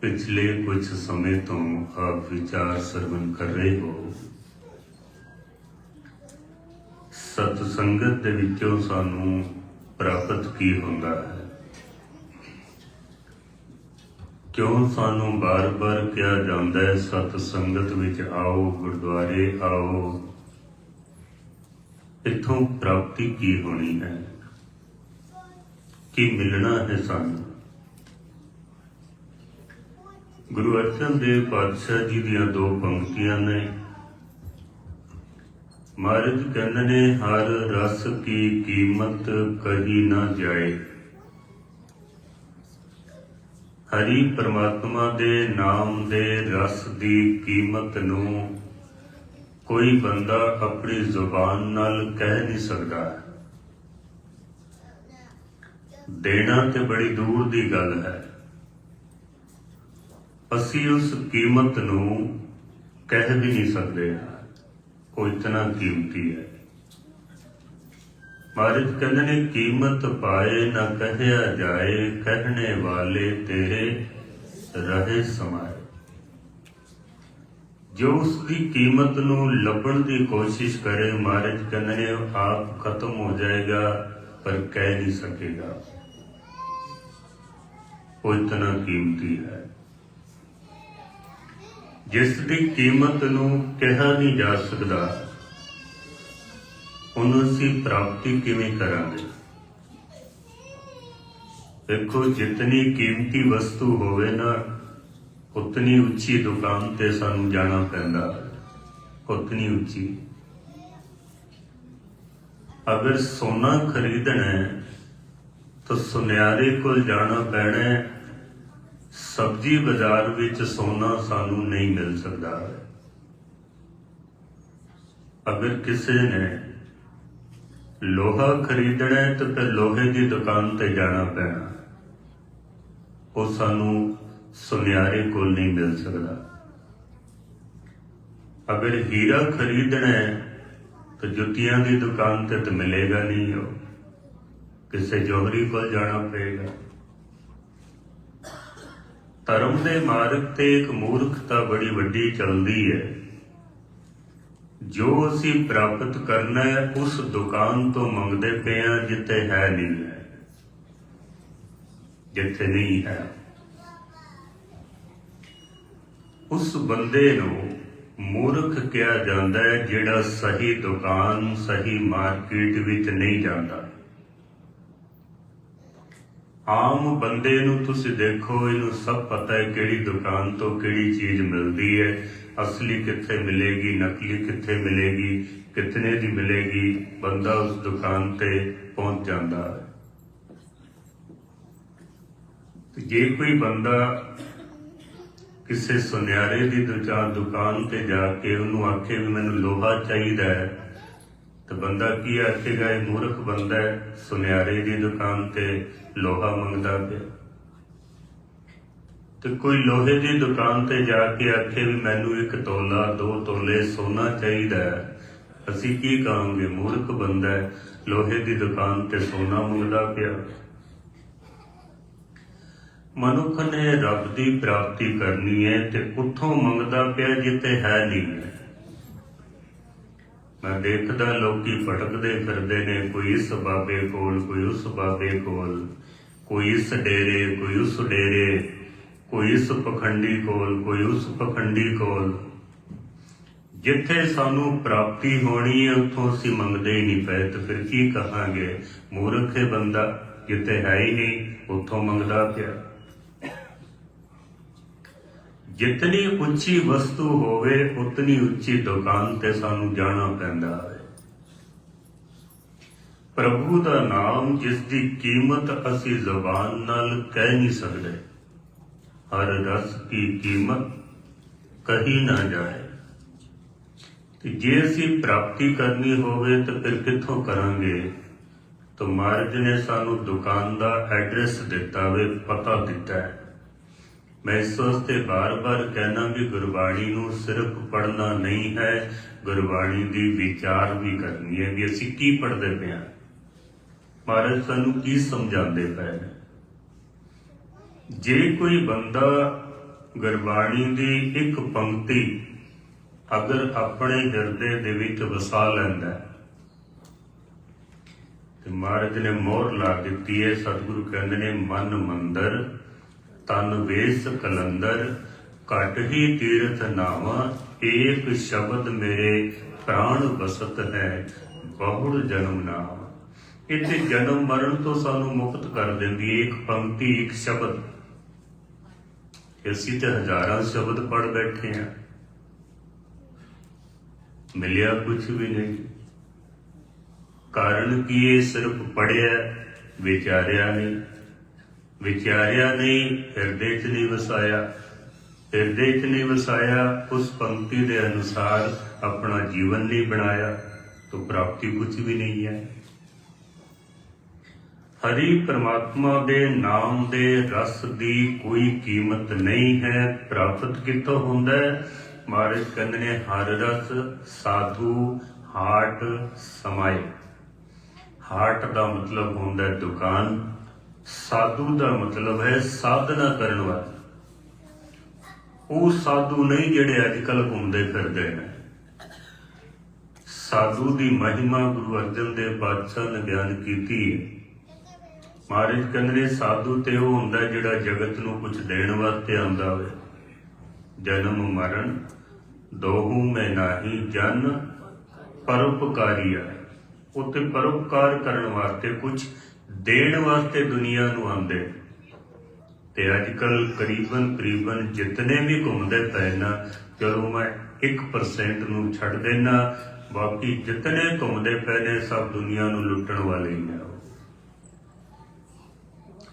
ਪਿਛਲੇ ਕੁਝ ਸਮੇਂ ਤੋਂ ਆਪ ਵਿਚਾਰ ਸਰਵਨ ਕਰ ਰਹੇ ਹੋ। ਸਤ ਸੰਗਤ ਦੇ ਵਿੱਚੋਂ ਸਾਨੂੰ ਪ੍ਰਾਪਤ ਕੀ ਹੁੰਦਾ ਹੈ? ਕਿਉਂ ਸਾਨੂੰ ਬਾਰ-ਬਾਰ ਕਿਹਾ ਜਾਂਦਾ ਹੈ, ਸਤ ਸੰਗਤ ਵਿੱਚ ਆਓ, ਗੁਰਦੁਆਰੇ ਆਓ? ਇਥੋਂ ਪ੍ਰਾਪਤੀ ਕੀ ਹੋਣੀ ਹੈ? ਕੀ ਮਿਲਣਾ ਹੈ ਸਾਨੂੰ? ਗੁਰੂ ਅਰਜਨ ਦੇਵ ਪਾਤਸ਼ਾਹ ਜੀ ਦੀਆਂ ਦੋ ਪੰਕਤੀਆਂ ਨੇ। ਮਹਾਰਾਜ ਕਹਿੰਦੇ ਨੇ, ਹਰ ਰਸ ਕੀ ਕੀਮਤ ਕਹੀ ਨਾ ਜਾਏ। ਹਰੀ ਪਰਮਾਤਮਾ ਦੇ ਨਾਮ ਦੇ ਰਸ ਦੀ ਕੀਮਤ ਨੂੰ ਕੋਈ ਬੰਦਾ ਆਪਣੀ ਜ਼ੁਬਾਨ ਨਾਲ ਕਹਿ ਨਹੀਂ ਸਕਦਾ। ਦੇਣਾ ਤੇ ਬੜੀ ਦੂਰ ਦੀ ਗੱਲ ਹੈ। ਅਸੀਂ ਉਸ ਕੀਮਤ ਨੂੰ ਕਹਿ ਵੀ ਨਹੀਂ ਸਕਦੇ। ਉਹ ਇਤਨਾ ਕੀਮਤੀ ਹੈ। ਮਹਾਰਾਜ ਕਹਿੰਦੇ ਨੇ, ਕੀਮਤ ਪਾਏ ਨਾ ਕਹਿਆ ਜਾਏ, ਕਹਿਣੇ ਵਾਲੇ ਤੇਰੇ ਰਹੇ ਸਮਾਏ। ਜੋ ਉਸ ਦੀ ਕੀਮਤ ਨੂੰ ਲੱਭਣ ਦੀ ਕੋਸ਼ਿਸ਼ ਕਰੇ, ਮਹਾਰਾਜ ਕਹਿੰਦੇ ਨੇ, ਆਪ ਖਤਮ ਹੋ ਜਾਏਗਾ, ਪਰ ਕਹਿ ਨਹੀਂ ਸਕੇਗਾ। ਉਹ ਇਤਨਾ ਕੀਮਤੀ ਹੈ। ਜਿਸ ਦੀ ਕੀਮਤ ਨੂੰ ਕਿਹਾ ਨਹੀਂ ਜਾ ਸਕਦਾ, ਉਹਨੂੰ ਅਸੀਂ ਪ੍ਰਾਪਤੀ ਕਿਵੇਂ ਕਰਾਂਗੇ? ਦੇਖੋ, ਜਿਤਨੀ ਕੀਮਤੀ ਵਸਤੂ ਹੋਵੇ ਨਾ, ਉਤਨੀ ਉੱਚੀ ਦੁਕਾਨ ਤੇ ਸਾਨੂੰ ਜਾਣਾ ਪੈਂਦਾ, ਉਤਨੀ ਉੱਚੀ। ਅਗਰ ਸੋਨਾ ਖਰੀਦਣਾ ਹੈ, ਤਾਂ ਸੁਨਿਆਰੇ ਕੋਲ ਜਾਣਾ ਪੈਣਾ ਹੈ ਸਬਜ਼ੀ ਬਾਜ਼ਾਰ ਵਿੱਚ ਸੋਨਾ ਸਾਨੂੰ ਨਹੀਂ ਮਿਲ ਸਕਦਾ। ਅਗਰ ਕਿਸੇ ਨੇ ਲੋਹਾ ਖਰੀਦਣਾ ਹੈ ਤਾਂ ਫਿਰ ਲੋਹੇ ਦੀ ਦੁਕਾਨ ਤੇ ਜਾਣਾ ਪੈਣਾ। ਉਹ ਸਾਨੂੰ ਸੁਨਿਆਰੇ ਕੋਲ ਨਹੀਂ ਮਿਲ ਸਕਦਾ। ਅਗਰ ਹੀਰਾ ਖਰੀਦਣਾ ਹੈ ਤਾਂ ਜੁੱਤੀਆਂ ਦੀ ਦੁਕਾਨ ਤੇ ਤਾਂ ਮਿਲੇਗਾ ਨਹੀਂ ਉਹ। ਕਿਸੇ ਜੋਹਰੀ ਕੋਲ ਜਾਣਾ ਪਏਗਾ। ਧਰਮ ਦੇ ਮਾਰਗ ਤੇ ਇੱਕ ਮੂਰਖਤਾ ਬੜੀ ਵੱਡੀ ਚੱਲਦੀ ਹੈ। ਜੋ ਅਸੀਂ ਪ੍ਰਾਪਤ ਕਰਨਾ ਹੈ, ਉਸ ਦੁਕਾਨ ਤੋਂ ਮੰਗਦੇ ਪਏ ਹਾਂ, ਜਿੱਥੇ ਹੈ ਨਹੀਂ ਹੈ। ਜਿੱਥੇ ਨਹੀਂ ਹੈ। ਉਸ ਬੰਦੇ ਨੂੰ ਮੂਰਖ ਕਿਹਾ ਜਾਂਦਾ ਹੈ, ਜਿਹੜਾ ਸਹੀ ਦੁਕਾਨ, ਸਹੀ ਮਾਰਕੀਟ ਵਿੱਚ ਨਹੀਂ ਜਾਂਦਾ। ਆਮ ਬੰਦੇ ਨੂੰ ਤੁਸੀਂ ਦੇਖੋ, ਇਹਨੂੰ ਸਭ ਪਤਾ ਹੈ ਕਿਹੜੀ ਦੁਕਾਨ ਤੋਂ ਕਿਹੜੀ ਚੀਜ਼ ਮਿਲਦੀ ਹੈ। ਅਸਲੀ ਕਿੱਥੇ ਮਿਲੇਗੀ, ਨਕਲੀ ਕਿੱਥੇ ਮਿਲੇਗੀ, ਕਿਤਨੇ ਦੀ ਮਿਲੇਗੀ, ਬੰਦਾ ਉਸ ਦੁਕਾਨ ਤੇ ਪਹੁੰਚ ਜਾਂਦਾ ਹੈ। ਜੇ ਕੋਈ ਬੰਦਾ ਕਿਸੇ ਸੁਨਿਆਰੇ ਦੀ ਦੁਕਾਨ ਦੁਕਾਨ ਤੇ ਜਾ ਕੇ ਉਹਨੂੰ ਆਖੇ ਵੀ ਮੈਨੂੰ ਲੋਹਾ ਚਾਹੀਦਾ ਹੈ ਤੇ ਬੰਦਾ ਕੀ ਆਖੇਗਾ ਇਹ ਮੂਰਖ ਬੰਦਾ ਹੈ, ਸੁਨਿਆਰੇ ਦੀ ਦੁਕਾਨ ਤੇ ਲੋਹਾ ਮੰਗਦਾ ਪਿਆ। ਤੇ ਕੋਈ ਲੋਹੇ ਦੀ ਦੁਕਾਨ ਤੇ ਜਾ ਕੇ ਆਖੇ ਵੀ ਮੈਨੂੰ ਇੱਕ ਤੋਲਾ, ਦੋ ਤੋਲੇ ਸੋਨਾ ਚਾਹੀਦਾ ਹੈ। ਅਸੀਂ ਕੀ ਕਹਾਂਗੇ, ਮੂਰਖ ਬੰਦਾ ਹੈ, ਲੋਹੇ ਦੀ ਦੁਕਾਨ ਤੇ ਸੋਨਾ ਮੰਗਦਾ ਪਿਆ। ਮਨੁੱਖ ਨੇ ਰੱਬ ਦੀ ਪ੍ਰਾਪਤੀ ਕਰਨੀ ਹੈ ਤੇ ਉੱਥੋਂ ਮੰਗਦਾ ਪਿਆ ਜਿੱਥੇ ਹੈ ਨਹੀਂ ਹੈ। ਮੈਂ ਦੇਖਦਾ ਲੋਕੀ ਭਟਕਦੇ ਫਿਰਦੇ ਨੇ, ਕੋਈ ਇਸ ਬਾਬੇ ਕੋਲ, ਕੋਈ ਉਸ ਬਾਬੇ ਕੋਲ, ਕੋਈ ਇਸ ਡੇਰੇ, ਕੋਈ ਉਸ ਡੇਰੇ, ਕੋਈ ਇਸ ਪਖੰਡੀ ਕੋਲ, ਕੋਈ ਉਸ ਪਖੰਡੀ ਕੋਲ। ਜਿੱਥੇ ਸਾਨੂੰ ਪ੍ਰਾਪਤੀ ਹੋਣੀ ਹੈ, ਉੱਥੋਂ ਅਸੀਂ ਮੰਗਦੇ ਹੀ ਨਹੀਂ ਪਏ, ਤੇ ਫਿਰ ਕੀ ਕਹਾਂਗੇ? ਮੂਰਖ ਹੈ ਬੰਦਾ ਜਿੱਥੇ ਹੈ ਹੀ ਨਹੀਂ, ਉੱਥੋਂ ਮੰਗਦਾ ਪਿਆ। ਜਿਤਨੀ ਉੱਚੀ ਵਸਤੂ ਹੋਵੇ, ਉਤਨੀ ਉੱਚੀ ਦੁਕਾਨ ਤੇ ਸਾਨੂੰ ਜਾਣਾ ਪੈਂਦਾ ਹੈ। ਪ੍ਰਭੂ ਦਾ ਨਾਮ, ਜਿਸ ਦੀ ਕੀਮਤ ਅਸੀਂ ਜ਼ਬਾਨ ਨਾਲ ਕਹਿ ਨਹੀਂ ਸਕਦੇ। ਹਰ ਰਸ ਕੀ ਕੀਮਤ ਕਹੀ ਨਾ ਜਾਏ। ਤੇ ਜੇ ਅਸੀਂ ਪ੍ਰਾਪਤੀ ਕਰਨੀ ਹੋਵੇ, ਤਾਂ ਫਿਰ ਕਿੱਥੋਂ ਕਰਾਂਗੇ? ਤਾਂ ਮਹਾਰਾਜ ਨੇ ਸਾਨੂੰ ਦੁਕਾਨ ਦਾ ਐਡਰੈਸ ਦਿੱਤਾ ਵੇ, ਪਤਾ ਦਿੱਤਾ ਹੈ। ਮੈਂ ਇਸ ਵਾਸਤੇ ਬਾਰ-ਬਾਰ ਕਹਿਣਾ ਵੀ ਗੁਰਬਾਣੀ ਨੂੰ ਸਿਰਫ ਪੜ੍ਹਨਾ ਨਹੀਂ ਹੈ, ਗੁਰਬਾਣੀ ਦੀ ਵਿਚਾਰ ਵੀ ਕਰਨੀ ਹੈ ਵੀ ਅਸੀਂ ਕੀ ਪੜ੍ਹਦੇ ਪਏ ਹਾਂ। ਮਹਾਰਾਜ ਸਾਨੂੰ ਕੀ ਸਮਝਾਉਂਦੇ ਪਏ ਨੇ? ਜੇ ਕੋਈ ਬੰਦਾ ਗੁਰਬਾਣੀ ਦੀ ਇੱਕ ਪੰਕਤੀ ਅਗਰ ਆਪਣੇ ਹਿਰਦੇ ਦੇ ਵਿੱਚ ਵਸਾ ਲੈਂਦਾ ਤੇ ਮਹਾਰਾਜ ਨੇ ਮੋਹਰ ਲਾ ਦਿੱਤੀ ਹੈ, ਸਤਿਗੁਰੂ ਕਹਿੰਦੇ ਨੇ, ਮਨ ਮੰਦਰ ਤਨ ਵੇਸ ਕਲੰਦਰ, ਘਟ ਹੀ ਤੀਰਥ ਨਾਵਾ, ਏਕ ਸ਼ਬਦ ਮੇਰੇ ਪ੍ਰਾਣ ਬਸਤ ਹੈ, ਬਹੁੜ ਜਨਮ ਨਾਮ। ਇੱਥੇ ਜਨਮ ਮਰਨ ਤੋਂ ਸਾਨੂੰ ਮੁਕਤ ਕਰ ਦਿੰਦੀ ਹੈ ਇੱਕ ਪੰਕਤੀ, ਇੱਕ ਸ਼ਬਦ। ਅਸੀਂ ਤੇ ਹਜ਼ਾਰਾਂ ਸ਼ਬਦ ਪੜ ਬੈਠੇ ਆ। ਮਿਲਿਆ ਕੁਝ ਵੀ ਨਹੀਂ। ਕਾਰਨ ਕੀ ਇਹ ਸਿਰਫ ਪੜਿਆ ਵਿਚਾਰਿਆ ਨਹੀਂ। ਵਿਚਾਰਿਆ ਨਹੀਂ, ਹਿਰਦੇ 'ਚ ਨਹੀਂ ਵਸਾਇਆ। ਹਿਰਦੇ 'ਚ ਨਹੀਂ ਵਸਾਇਆ, ਉਸ ਪੰਕਤੀ ਦੇ ਅਨੁਸਾਰ ਆਪਣਾ ਜੀਵਨ ਨਹੀਂ ਬਣਾਇਆ, ਤਾਂ ਪ੍ਰਾਪਤੀ ਕੁਝ ਵੀ ਨਹੀਂ ਹੈ। ਹਰੀ ਪ੍ਰਮਾਤਮਾ ਦੇ ਨਾਮ ਦੇ ਰਸ ਦੀ ਕੋਈ ਕੀਮਤ ਨਹੀਂ ਹੈ, ਪ੍ਰਾਪਤ ਕਿੱਥੋਂ ਹੁੰਦਾ ਹੈ? ਮਹਾਰਾਜ ਕਹਿੰਦੇ ਨੇ, ਹਰ ਰਸ ਸਾਧੂ, ਹਾਟ, ਸਮਾਏ। ਹਾਟ ਦਾ ਮਤਲਬ ਹੁੰਦਾ ਦੁਕਾਨ। ਸਾਧੂ ਦਾ ਮਤਲਬ ਹੈ ਸਾਧਨਾ ਕਰਨ ਵਾਲਾ। ਉਹ ਸਾਧੂ ਨਹੀਂ ਜਿਹੜੇ ਅੱਜ ਕੱਲ ਘੁੰਮਦੇ ਫਿਰਦੇ ਨੇ। ਸਾਧੂ ਦੀ ਮਹਿਮਾ ਗੁਰੂ ਅਰਜਨ ਦੇਵ ਪਾਤਸ਼ਾਹ ਨੇ ਬਿਆਨ ਕੀਤੀ ਹੈ। ਮਹਾਰਾਜ ਕਹਿੰਦੇ ਸਾਧੂ ਤੇ ਉਹ ਹੁੰਦਾ ਜਿਹੜਾ ਜਗਤ ਨੂੰ ਕੁਝ ਦੇਣ ਵਾਸਤੇ ਆਉਂਦਾ ਹੋਵੇ। ਜਨਮ ਮਰਨ, ਦੋਹੂ ਮੈਂ ਨਾਹੀ ਜਨ, ਪਰਉਪਕਾਰੀ ਆ ਉਹ ਤੇ ਪਰਉਪਕਾਰ ਕਰਨ ਵਾਸਤੇ ਕੁਝ ਦੇਣ ਵਾਸਤੇ ਦੁਨੀਆ ਨੂੰ ਆਉਂਦੇ। ਤੇ ਅੱਜ ਕੱਲ ਕਰੀਬਨ ਕਰੀਬਨ ਜਿਤਨੇ ਵੀ ਘੁੰਮਦੇ ਪਏ ਨਾ, ਚਲੋ ਮੈਂ 1% ਨੂੰ ਛੱਡ ਦੇਣਾ ਬਾਕੀ ਜਿਤਨੇ ਘੁੰਮਦੇ ਪਏ ਨੇ, ਸਭ ਦੁਨੀਆ ਨੂੰ ਲੁੱਟਣ ਵਾਲੇ ਹੀ ਨੇ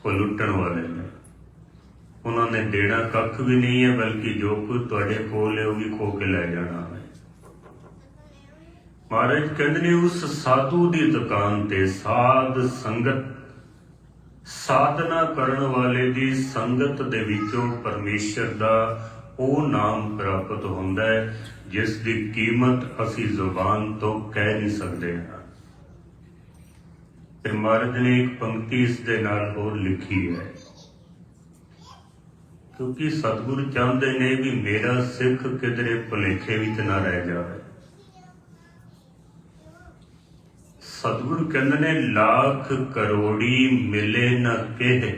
ਉਹ ਲੁੱਟਣ ਵਾਲੇ ਨੇ। ਉਹਨਾਂ ਨੇ ਦੇਣਾ ਕੱਖ ਵੀ ਨਹੀਂ ਹੈ, ਬਲਕਿ ਜੋ ਕੁਝ ਤੁਹਾਡੇ ਕੋਲ ਹੈ, ਉਹ ਵੀ ਖੋ ਕੇ ਲੈ ਜਾਣਾ ਹੈ। ਮਹਾਰਾਜ ਕਹਿੰਦੇ ਨੇ, ਉਸ ਸਾਧੂ ਦੀ ਦੁਕਾਨ ਤੇ ਸਾਧ ਸੰਗਤ ਸਾਧਨਾ ਕਰਨ ਵਾਲੇ ਦੀ ਸੰਗਤ ਦੇ ਵਿੱਚੋਂ ਪਰਮੇਸ਼ਰ ਦਾ ਉਹ ਨਾਮ ਪ੍ਰਾਪਤ ਹੁੰਦਾ ਹੈ, ਜਿਸ ਦੀ ਕੀਮਤ ਅਸੀਂ ਜ਼ੁਬਾਨ ਤੋਂ ਕਹਿ ਨਹੀਂ ਸਕਦੇ। ਹਾਂ ਤੇ ਮਹਾਰਾਜ ਨੇ ਇੱਕ ਪੰਕਤੀ ਇਸ ਦੇ ਨਾਲ ਹੋਰ ਲਿਖੀ ਹੈ। ਕਿਉਂਕਿ ਸਤਿਗੁਰੂ ਚਾਹੁੰਦੇ ਨੇ ਵੀ ਮੇਰਾ ਸਿੱਖ ਕਿਧਰੇ ਭੁਲੇਖੇ ਵਿੱਚ ਨਾ ਰਹਿ ਜਾਵੇ। ਸਤਿਗੁਰੂ ਕਹਿੰਦੇ ਨੇ, ਲੱਖ ਕਰੋੜੀ ਮਿਲੇ ਨਾ ਕਿਹ।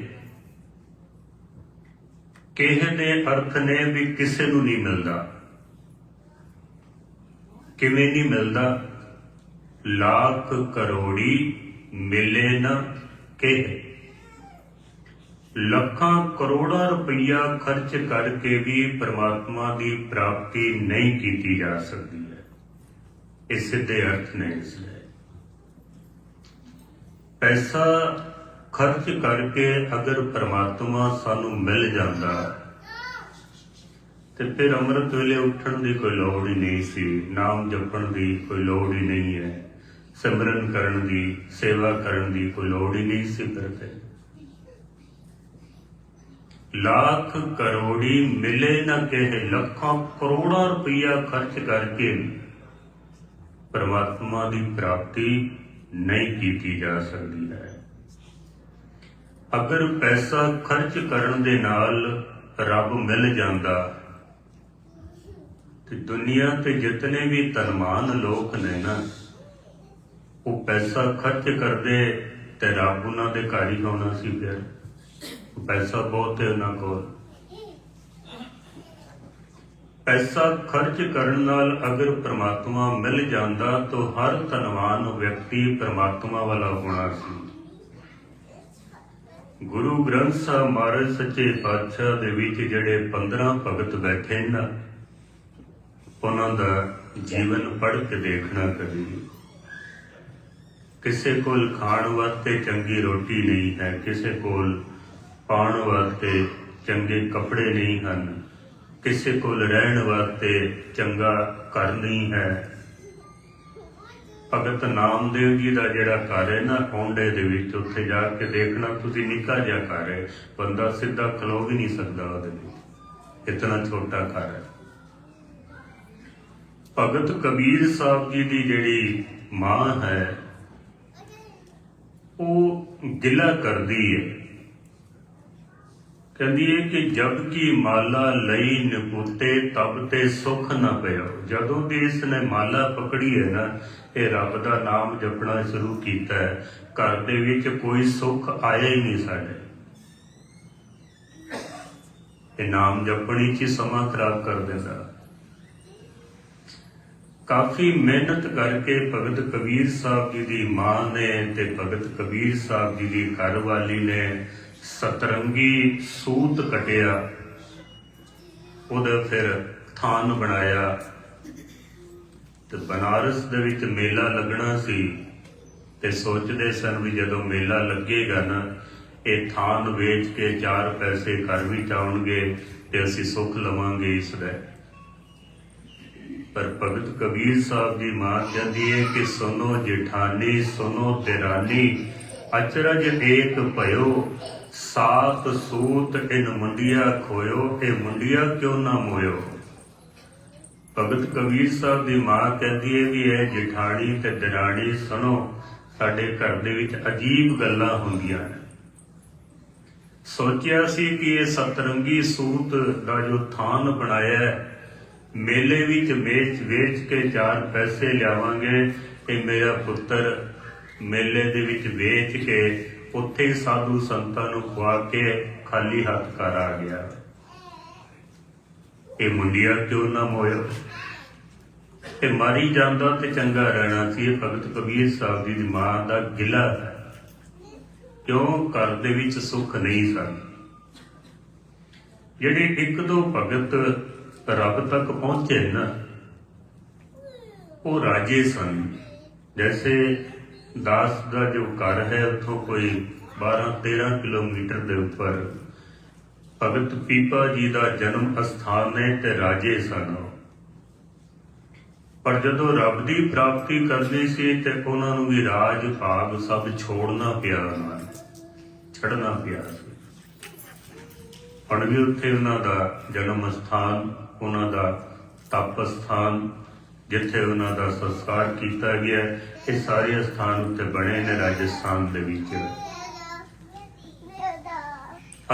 ਕਿਹ ਦੇ ਅਰਥ ਨੇ ਵੀ ਕਿਸੇ ਨੂੰ ਨਹੀਂ ਮਿਲਦਾ। ਕਿਵੇਂ ਨਹੀਂ ਮਿਲਦਾ? ਲੱਖ ਕਰੋੜੀ ਮਿਲੇ ਨਾ ਕਿਹ। ਲੱਖਾਂ ਕਰੋੜਾਂ ਰੁਪਈਆ ਖਰਚ ਕਰਕੇ ਵੀ ਪ੍ਰਮਾਤਮਾ ਦੀ ਪ੍ਰਾਪਤੀ ਨਹੀਂ ਕੀਤੀ ਜਾ ਸਕਦੀ ਹੈ। ਇਸ ਦੇ ਅਰਥ ਨੇ ਇਸ ਲਈ। ਪੈਸਾ ਖਰਚ ਕਰਕੇ ਅਗਰ ਪ੍ਰਮਾਤਮਾ ਸਾਨੂੰ ਮਿਲ ਜਾਂਦਾ ਤੇ ਫਿਰ ਅੰਮ੍ਰਿਤ ਵੇਲੇ ਉੱਠਣ ਦੀ ਕੋਈ ਲੋੜ ਹੀ ਨਹੀਂ ਸੀ, ਨਾਮ ਜਪਣ ਦੀ ਕੋਈ ਲੋੜ ਹੀ ਨਹੀਂ ਹੈ, ਸਿਮਰਨ ਕਰਨ ਦੀ, ਸੇਵਾ ਕਰਨ ਦੀ ਕੋਈ ਲੋੜ ਹੀ ਨਹੀਂ ਸੀ ਫਿਰ ਤੇ। ਲੱਖ ਕਰੋੜੀ ਮਿਲੇ ਨਾ ਕਹੇ ਲੱਖਾਂ ਕਰੋੜਾਂ ਰੁਪਈਆ ਖਰਚ ਕਰਕੇ ਪਰਮਾਤਮਾ ਦੀ ਪ੍ਰਾਪਤੀ ਨਹੀਂ ਕੀਤੀ ਜਾ ਸਕਦੀ ਹੈ। ਅਗਰ ਪੈਸਾ ਖਰਚ ਕਰਨ ਦੇ ਨਾਲ ਰੱਬ ਮਿਲ ਜਾਂਦਾ, ਤੇ ਦੁਨੀਆ ਤੇ ਜਿਤਨੇ ਵੀ ਤਨਮਾਨ ਲੋਕ ਨੇ ਨਾ, ਉਹ ਪੈਸਾ ਖਰਚ ਕਰਦੇ ਤੇ ਰੱਬ ਉਹਨਾਂ ਦੇ ਘਰ ਹੀ ਆਉਣਾ ਸੀ ਫਿਰ। ਪੈਸਾ ਬਹੁਤ ਹੈ ਉਹਨਾਂ ਕੋਲ। ਪੈਸਾ ਖਰਚ ਕਰਨ ਨਾਲ ਅਗਰ ਪ੍ਰਮਾਤਮਾ ਮਿਲ ਜਾਂਦਾ ਤਾਂ ਹਰ ਧਨਵਾਨ ਵਿਅਕਤੀ ਪ੍ਰਮਾਤਮਾ ਵਾਲਾ ਹੋਣਾ ਸੀ। ਗੁਰੂ ਗ੍ਰੰਥ ਸਾਹਿਬ ਮਹਾਰਾਜ ਸੱਚੇ ਪਾਤਸ਼ਾਹ ਦੇ ਵਿੱਚ ਜਿਹੜੇ 15 ਭਗਤ ਬੈਠੇ ਨਾ ਉਹਨਾਂ ਦਾ ਜੀਵਨ ਪੜ੍ਹ ਕੇ ਦੇਖਣਾ ਕਦੀ ਕਿਸੇ ਕੋਲ ਖਾਣ ਵਾਸਤੇ ਚੰਗੀ ਰੋਟੀ ਨਹੀਂ ਹੈ, ਕਿਸੇ ਕੋਲ ਪਾਉਣ ਵਾਸਤੇ ਚੰਗੇ ਕੱਪੜੇ ਨਹੀਂ ਹਨ। ਕਿਸੇ ਕੋਲ ਰਹਿਣ ਵਾਸਤੇ ਚੰਗਾ ਘਰ ਨਹੀਂ ਹੈ। ਭਗਤ ਨਾਮਦੇਵ ਜੀ ਦਾ ਜਿਹੜਾ ਘਰ ਹੈ ਨਾ, ਕੌਂਡੇ ਦੇ ਵਿੱਚ, ਉੱਥੇ ਜਾ ਕੇ ਦੇਖਣਾ ਤੁਸੀਂ ਨਿੱਕਾ ਜਿਹਾ ਘਰ ਹੈ। ਬੰਦਾ ਸਿੱਧਾ ਖਲੋ ਵੀ ਨਹੀਂ ਸਕਦਾ ਉਹਦੇ ਵਿੱਚ ਇਤਨਾ ਛੋਟਾ ਘਰ ਹੈ। ਭਗਤ ਕਬੀਰ ਸਾਹਿਬ ਜੀ ਦੀ ਜਿਹੜੀ ਮਾਂ ਹੈ, ਉਹ ਗਿਲਾ ਕਰਦੀ ਹੈ। ਕਹਿੰਦੀ ਹੈ ਕਿ ਜਬ ਕੀ ਮਾਲਾ ਲਈ ਨਿਪੁੱਤੇ, ਤਬ ਤੇ ਸੁਖ ਨਾ ਪਿਆ। ਜਦੋਂ ਦੀ ਇਸ ਨੇ ਮਾਲਾ ਪਕੜੀ ਹੈ ਨਾ, ਇਹ ਰੱਬ ਦਾ ਨਾਮ ਜਪਣਾ ਸ਼ੁਰੂ ਕੀਤਾ ਹੈ ਘਰ ਦੇ ਵਿੱਚ ਕੋਈ ਸੁੱਖ ਆਇਆ ਹੀ ਨਹੀਂ ਸਾਡੇ। ਇਹ ਨਾਮ ਜਪਣੀ ਚ ਹੀ ਸਮਾਂ ਖਰਾਬ ਕਰ ਦਿੰਦਾ। ਕਾਫੀ ਮਿਹਨਤ ਕਰਕੇ ਭਗਤ ਕਬੀਰ ਸਾਹਿਬ ਜੀ ਦੀ ਮਾਂ ਨੇ ਤੇ ਭਗਤ ਕਬੀਰ ਸਾਹਿਬ ਜੀ ਦੀ ਘਰਵਾਲੀ ਨੇ ਸਤਰੰਗੀ ਸੂਤ ਕਟਿਆ ਉਹਦਾ ਫਿਰ ਥਾਨ ਬਣਾਇਆ। ਤੇ ਬਨਾਰਸ ਦੇ ਵਿੱਚ ਮੇਲਾ ਲੱਗਣਾ ਸੀ ਤੇ ਸੋਚਦੇ ਸਨ ਵੀ ਜਦੋਂ ਮੇਲਾ ਲੱਗੇਗਾ ਨਾ, ਇਹ ਥਾਨ ਵੇਚ ਕੇ ਚਾਰ ਪੈਸੇ ਘਰ ਵਿੱਚ ਆਉਣਗੇ ਤੇ ਅਸੀਂ ਸੁੱਖ ਲਵਾਂਗੇ ਇਸ ਦਾ। ਪਰ ਭਗਤ ਕਬੀਰ ਸਾਹਿਬ ਦੀ ਮਾਂ ਕਹਿੰਦੀ ਹੈ ਕਿ ਸੁਨੋ ਜੇਠਾਨੀ ਸੁਨੋ ਤੇਰਾਨੀ, ਅਚਰਜ ਏਕ ਭਇਓ ਸਾਤ ਸੂਤ ਇਨ ਮੁੰਡਿਆ ਖੋਇਓ, ਇਹ ਮੁੰਡਿਆ ਕਿਉਂ ਨਾ ਮੋਇਓ? ਭਗਤ ਕਬੀਰ ਸਾਹਿਬ ਦੀ ਮਾਂ ਕਹਿੰਦੀ ਹੈ ਵੀ ਇਹ ਜੇਠਾਣੀ ਤੇ ਦਰਾਣੀ ਸੁਣੋ, ਸਾਡੇ ਘਰ ਦੇ ਵਿੱਚ ਅਜੀਬ ਗੱਲਾਂ ਹੁੰਦੀਆਂ ਨੇ। ਸੋਚਿਆ ਸੀ ਕਿ ਇਹ ਸਤਰੰਗੀ ਸੂਤ ਦਾ ਜੋ ਥਾਨ ਬਣਾਇਆ ਹੈ, ਮੇਲੇ ਵਿੱਚ ਵੇਚ ਵੇਚ ਕੇ ਚਾਰ ਪੈਸੇ ਲਿਆਵਾਂਗੇ, ਇਹ ਮੇਰਾ ਪੁੱਤਰ ਮੇਲੇ ਦੇ ਵਿੱਚ ਵੇਚ ਕੇ ਉੱਥੇ ਸਾਧੂ ਸੰਤਾਂ ਨੂੰ ਖਵਾ ਕੇ ਖਾਲੀ ਹੱਥ ਘਰ ਆ ਗਿਆ। ਇਹ ਮੁੰਡਿਆ ਕਿਉਂ ਨਾ ਮੋਇਆ? ਇਹ ਮਾਰੀ ਜਾਂਦਾ ਤੇ ਚੰਗਾ ਰਹਿਣਾ ਸੀ। ਇਹ ਭਗਤ ਕਬੀਰ ਸਾਹਿਬ ਦੀ ਮਾਂ ਦਾ ਗਿਲਾ ਹੈ। ਕਿਉਂ ਘਰ ਦੇ ਵਿੱਚ ਸੁੱਖ ਨਹੀਂ ਸਨ? ਜਿਹੜੇ ਇੱਕ ਦੋ ਭਗਤ ਰੱਬ ਤੱਕ ਪਹੁੰਚੇ ਨਾ, ਉਹ ਰਾਜੇ ਸਨ। ਜੈਸੇ ਦਾਸ ਦਾ ਜੋ ਘਰ ਹੈ, ਉੱਥੋਂ ਕੋਈ 12 13 ਕਿਲੋਮੀਟਰ ਦੇ ਉੱਪਰ। ਭਗਤ ਪੀਪਾ ਜੀ ਦਾ ਜਨਮ ਅਸਥਾਨ ਹੈ ਤੇ ਰਾਜੇ ਸਨ। ਪਰ ਜਦੋਂ ਰੱਬ ਦੀ ਪ੍ਰਾਪਤੀ ਕਰਨੀ ਸੀ ਤੇ ਉਹਨਾਂ ਨੂੰ ਵੀ ਰਾਜ ਭਾਗ ਸਭ ਛੋੜਨਾ ਪਿਆ ਉਹਨਾਂ ਨੂੰ ਛੱਡਣਾ ਪਿਆ ਹੁਣ ਵੀ ਉੱਥੇ ਉਹਨਾਂ ਦਾ ਜਨਮ ਸਥਾਨ ਉਹਨਾਂ ਦਾ ਤਪ ਸਥਾਨ ਜਿੱਥੇ ਉਹਨਾਂ ਦਾ ਸੰਸਕਾਰ ਕੀਤਾ ਗਿਆ ਇਹ ਸਾਰੇ ਸਥਾਨ ਉੱਤੇ ਬਣੇ ਨੇ ਰਾਜਸਥਾਨ ਦੇ ਵਿੱਚ।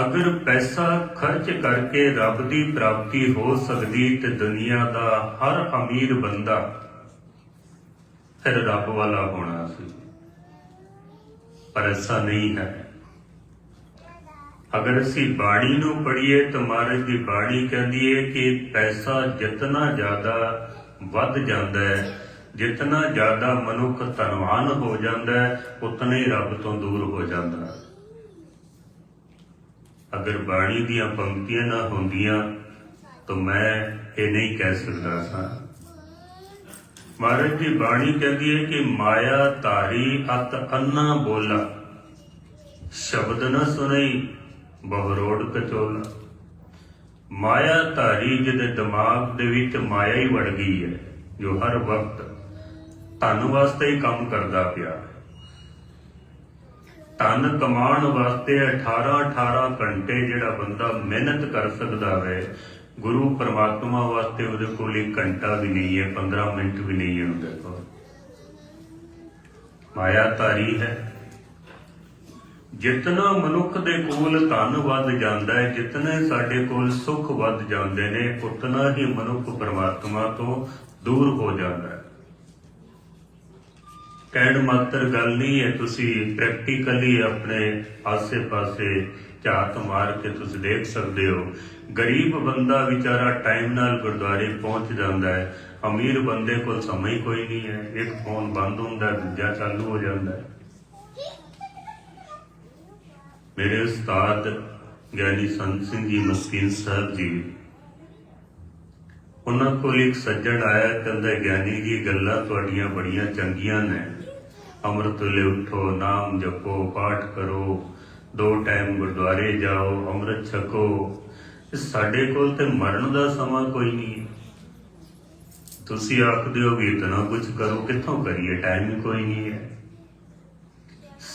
ਅਗਰ ਪੈਸਾ ਖਰਚ ਕਰਕੇ ਰੱਬ ਦੀ ਪ੍ਰਾਪਤੀ ਹੋ ਸਕਦੀ ਤੇ ਦੁਨੀਆ ਦਾ ਹਰ ਅਮੀਰ ਬੰਦਾ ਫਿਰ ਰੱਬ ਵਾਲਾ ਹੋਣਾ ਸੀ। ਪਰ ਐਸਾ ਨਹੀਂ ਹੈ। ਅਗਰ ਅਸੀਂ ਬਾਣੀ ਨੂੰ ਪੜ੍ਹੀਏ ਤਾਂ ਮਹਾਰਾਜ ਦੀ ਬਾਣੀ ਕਹਿੰਦੀ ਹੈ ਕਿ ਪੈਸਾ ਜਿਤਨਾ ਜ਼ਿਆਦਾ ਵੱਧ ਜਾਂਦਾ ਹੈ। ਜਿਤਨਾ ਜ਼ਿਆਦਾ ਮਨੁੱਖ ਧਨਵਾਨ ਹੋ ਜਾਂਦਾ ਹੈ, ਉਤਨਾ ਹੀ ਰੱਬ ਤੋਂ ਦੂਰ ਹੋ ਜਾਂਦਾ ਹੈ। ਅਗਰ ਬਾਣੀ ਦੀਆਂ ਪੰਕਤੀਆਂ ਨਾ ਹੁੰਦੀਆਂ, ਤਾਂ ਮੈਂ ਇਹ ਨਹੀਂ ਕਹਿ ਸਕਦਾ ਸਾਂ। ਮਹਾਰਾਜ ਦੀ ਬਾਣੀ ਕਹਿੰਦੀ ਹੈ ਕਿ ਮਾਇਆ ਧਾਰੀ ਅਤ ਅੰਨਾ ਬੋਲਾ, ਸ਼ਬਦ ਨਾ ਸੁਣਈ ਬਹਰੋੜ ਕਚੋਲਾ ਮਾਇਆ ਧਾਰੀ ਜਿਹਦੇ ਦਿਮਾਗ ਦੇ ਵਿੱਚ ਮਾਇਆ ਹੀ ਵੜ ਗਈ ਹੈ, ਜੋ ਹਰ ਵਕਤ ਧਨ ਵਾਸਤੇ ਹੀ ਕੰਮ ਕਰਦਾ ਪਿਆ ਧਨ ਕਮਾਉਣ ਵਾਸਤੇ 18 18 ਘੰਟੇ ਜਿਹੜਾ ਬੰਦਾ ਮਿਹਨਤ ਕਰ ਸਕਦਾ ਹੈ, ਗੁਰੂ ਪਰਮਾਤਮਾ ਵਾਸਤੇ ਉਹਦੇ ਕੋਲ ਇੱਕ ਘੰਟਾ ਵੀ ਨਹੀਂ ਹੈ 15 ਮਿੰਟ ਵੀ ਨਹੀਂ ਹੈ ਉਹਦੇ ਕੋਲ। ਮਾਇਆ ਧਾਰੀ ਹੈ। ਜਿਤਨਾ ਮਨੁੱਖ ਦੇ ਕੋਲ ਧਨ ਵੱਧ ਜਾਂਦਾ ਹੈ, ਜਿਤਨੇ ਸਾਡੇ ਕੋਲ ਸੁੱਖ ਵੱਧ ਜਾਂਦੇ ਨੇ, ਉਤਨਾ ਹੀ ਮਨੁੱਖ ਪਰਮਾਤਮਾ ਤੋਂ ਦੂਰ ਹੋ ਜਾਂਦਾ ਹੈ। ਕਹਿਣ ਮਾਤਰ ਗੱਲ ਨਹੀਂ ਹੈ, ਤੁਸੀਂ ਪ੍ਰੈਕਟੀਕਲੀ ਆਪਣੇ ਆਸੇ-ਪਾਸੇ ਝਾਤ ਮਾਰ ਕੇ ਤੁਸੀਂ ਦੇਖ ਸਕਦੇ ਹੋ। ਗਰੀਬ ਬੰਦਾ ਵਿਚਾਰਾ ਟਾਈਮ ਨਾਲ ਗੁਰਦੁਆਰੇ ਪਹੁੰਚ ਜਾਂਦਾ ਹੈ। ਅਮੀਰ ਬੰਦੇ ਕੋਲ ਸਮਾਂ ਹੀ ਕੋਈ ਨਹੀਂ ਹੈ। ਇੱਕ ਫੋਨ ਬੰਦ ਹੁੰਦਾ, ਦੂਜਾ ਚਾਲੂ ਹੋ ਜਾਂਦਾ ਹੈ। ਮੇਰੇ ਉਸਤਾਦ ਗਿਆਨੀ ਸੰਤ ਸਿੰਘ ਜੀ ਮਸਕੀਨ ਸਾਹਿਬ ਜੀ। ਉਹਨਾਂ ਕੋਲ ਇੱਕ ਸੱਜਣ ਆਇਆ, ਕਹਿੰਦਾ, ਗਿਆਨੀ ਜੀ, ਗੱਲਾਂ ਤੁਹਾਡੀਆਂ ਬੜੀਆਂ ਚੰਗੀਆਂ ਨੇ। ਅੰਮ੍ਰਿਤ ਵੇਲੇ ਉਠੋ, ਨਾਮ ਜਪੋ, ਪਾਠ ਕਰੋ। ਦੋ ਟਾਈਮ ਗੁਰਦੁਆਰੇ ਜਾਓ, ਅੰਮ੍ਰਿਤ ਛਕੋ। ਸਾਡੇ ਕੋਲ ਤੇ ਮਰਨ ਦਾ ਸਮਾਂ ਕੋਈ ਨਹੀਂ ਤੁਸੀਂ ਆਖਦੇ ਹੋ ਵੀ ਇਤਨਾ ਕੁਝ ਕਰੋ, ਕਿੱਥੋਂ ਕਰੀਏ? ਟਾਈਮ ਕੋਈ ਨਹੀਂ ਹੈ।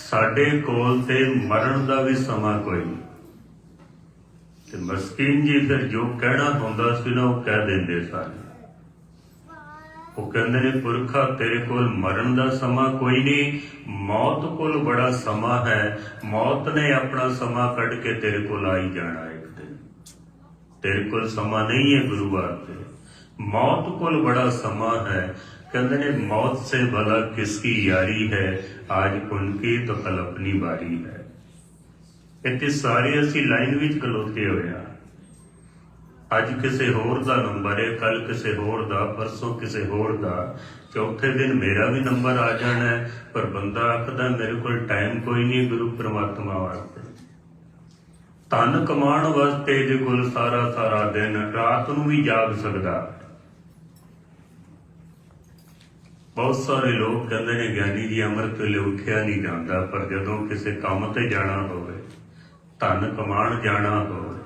ਸਾਡੇ ਕੋਲ ਤੇ ਮਰਨ ਦਾ ਵੀ ਸਮਾਂ ਕੋਈ ਨਹੀਂ। ਤੇ ਮਸਕੀਨ ਜੀ ਫਿਰ ਜੋ ਕਹਿਣਾ ਹੁੰਦਾ ਸੀ ਨਾ, ਉਹ ਕਹਿ ਦਿੰਦੇ ਸਨ ਉਹ ਕਹਿੰਦੇ ਨੇ, ਪੁਰਖਾ ਤੇਰੇ ਕੋਲ ਮਰਨ ਦਾ ਸਮਾਂ ਕੋਈ ਨਹੀਂ, ਮੌਤ ਕੋਲ ਬੜਾ ਸਮਾਂ ਹੈ। ਮੌਤ ਨੇ ਆਪਣਾ ਸਮਾਂ ਕੱਢ ਕੇ ਤੇਰੇ ਕੋਲ ਆਈ ਜਾਣਾ ਇੱਕ ਦਿਨ। ਤੇਰੇ ਕੋਲ ਸਮਾਂ ਨਹੀਂ ਹੈ ਗੁਰੂ ਵਾਸਤੇ। ਮੌਤ ਕੋਲ ਬੜਾ ਸਮਾਂ ਹੈ। ਕਹਿੰਦੇ ਨੇ, ਮੌਤ ਸੇ ਭਲਾ ਕਿਸकी ਯਾਰੀ ਹੈ? ਆਜ ਉਨਕੀ ਤਾਂ ਕਲ ਆਪਣੀ ਹੈ। ਇੱਥੇ ਸਾਰੇ ਅਸੀਂ ਲਾਈਨ ਵਿੱਚ ਖਲੋਤੇ ਹੋਏ ਆ ਅੱਜ ਕਿਸੇ ਹੋਰ ਦਾ ਨੰਬਰ ਹੈ, ਕੱਲ ਕਿਸੇ ਹੋਰ ਦਾ, ਪਰਸੋਂ ਕਿਸੇ ਹੋਰ ਦਾ। ਚੌਥੇ ਦਿਨ ਮੇਰਾ ਵੀ ਨੰਬਰ ਆ ਜਾਣਾ ਹੈ, ਪਰ ਬੰਦਾ ਆਖਦਾ, ਮੇਰੇ ਕੋਲ ਟਾਈਮ ਕੋਈ ਨਹੀਂ, ਗੁਰੂ ਪ੍ਰਮਾਤਮਾ ਵਾਸਤੇ। ਧਨ ਕਮਾਉਣ ਵਾਸਤੇ ਜੇ ਕੋਲ ਸਾਰਾ ਸਾਰਾ ਦਿਨ, ਰਾਤ ਨੂੰ ਵੀ ਜਾਗ ਸਕਦਾ। ਬਹੁਤ ਸਾਰੇ ਲੋਕ ਕਹਿੰਦੇ ਨੇ, ਗਿਆਨੀ ਜੀ, ਅੰਮ੍ਰਿਤ ਵੇਲੇ ਉੱਠਿਆ ਨਹੀਂ ਜਾਂਦਾ, ਪਰ ਜਦੋਂ ਕਿਸੇ ਕੰਮ ਤੇ ਜਾਣਾ ਹੋਵੇ, ਧਨ ਕਮਾਉਣ ਜਾਣਾ ਹੋਵੇ,